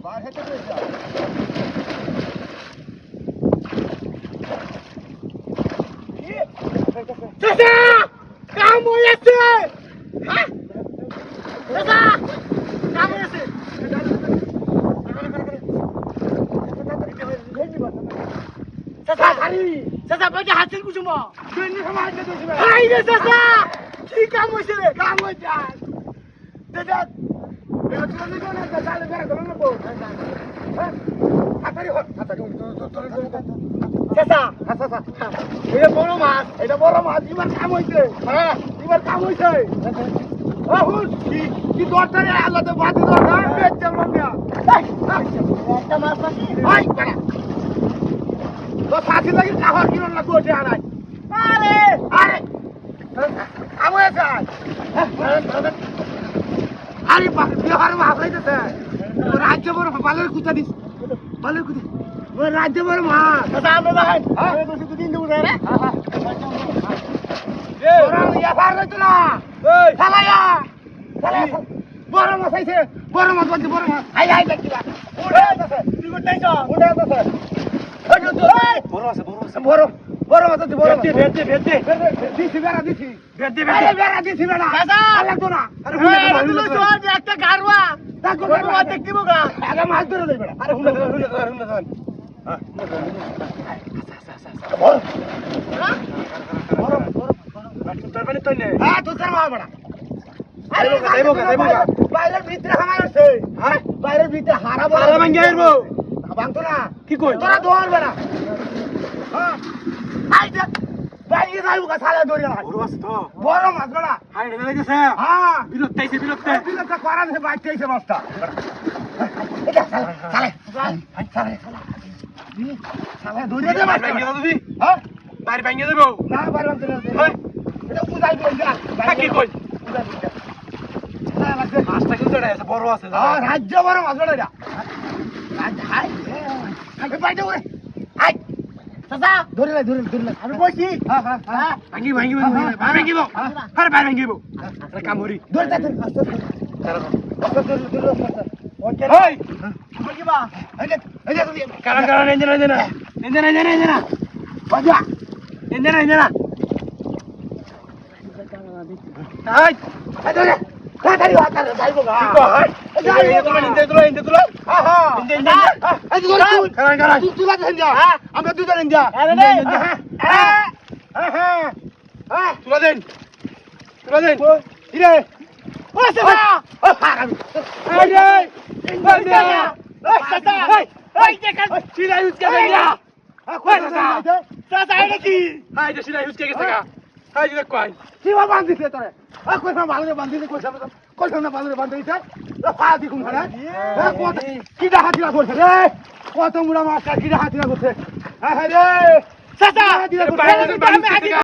बाढ़ है तो चाचा, काम हो जाते हाँ? चाचा, काम हो जाते চাচা খালি চাচা বাইটা হাতের কুচু মা দুইনি সমাজ দে দিছিবা আই রে চাচা কি কাম হইছে কাম হইছে দাদা এটা বড় মাছ এটা বড় মাছ এবার কাম হয়েছে হ্যাঁ এবার কাম হয়েছে কি দরকারে আল্লাহ বাতি দরকার একটা মাছ তো সাথী লাগি খাবার কিনো না কোটে আনাই আরে আরে আমে যায় আরে বিহার মা রাজ্য বড় বালের কুতা দিস। বালের কুতি রাজ্য বড় মা। বড় মাছ আইছে। বড় মাছ বলছে বড় মাছ। আই আই লাগিলা উড়ে যাচ্ছে তুই উড়ে যাচ্ছে বড় আছে বড় আছে। বড়। বড় মাছ বড় ভেটে ভেটে ভেটে দিছি বেড়া দিছি। ভেটে ভেটে বেড়া দিছি বেড়া। দাদা লাগতো না। আরে হুলে ধর একটা গারওয়া তাকো গারওয়া দেখিবো গা আগে মাছ ধরে দেই বেড়া। আরে হুলে ধর হুলে ধর হুলে ধর হ্যাঁ তোর তো নেই হ্যাঁ তোর মা বেড়া আরে যাইবো গা বাইরের ভিতরে আছে হ্যাঁ। বাইরের ভিতরে হারা বড় হারা ভাঙ্গি আইবো ভাঙতো না। কি কই? তোরা দোয়ার বেড়া হ্যাঁ আই দেখ গা সালা দড়ি না বড় বড় মাছ বেড়া। হাই রে লাগেছে হ্যাঁ। বিরক্ত আইছে বিরক্ত। বিরক্ত করা সে বাইতে আইছে মাছটা এটা সালা সালা। হাই সালা সালা। সালা দড়ি দে মাছ দাও তুমি হ্যাঁ। বাইরে ভাঙ্গি দেবো? না বাইরে ভাঙতে না। হ্যাঁ। এটা উদাই দিন যা কি কই? উদাই দিন যা মাছটা কিন্তু আছে বড় আছে রাজ্য বড় মাছ এটা। রাজ্য হাই আগে বাইরে ওরে হাই। চাচা ধরে লাই ধরে ধরে আমি বসি হ্যাঁ হ্যাঁ হ্যাঁ ভাঙি ভাঙি ভাঙি ভাঙি ভাঙিব আরে বাইরে ভাঙিব। আরে কামড়ি। ধরে তা ধরে আস্তে আস্তে ধরে ধরে আস্তে ওকে। এই। ভাঙিবা। এই যে এই তুমি। কারণ কারণ এঞ্জেনা এঞ্জেনা এঞ্জেনা এঞ্জেনা এঞ্জেনা বাজা এঞ্জেনা এঞ্জেনা এই এই ধরে তাড়াতাড়ি হাত ধরে এই এই আমরা দুজন দেন যা আরে নে হ্যাঁ। তুলা দেন তুলা দেন ইরে ও সাদা ও হারামি এই রে। এই রে এই সাদা এই দেখা সিরা ইউজ করে যা কই সাদা সাদা এটা কি কই সিবা বান্ধিছে তোরে আ কই না ভালো বান্ধিছে কই সামনে কই সামনে ভালো বান্ধিছে লা পা দি কুম খানা এ কত হাতিরা করছে রে? কত মুড়া মাছ কি হাতিরা করছে হ্যাঁ রে! সাদা হাতিরা করছে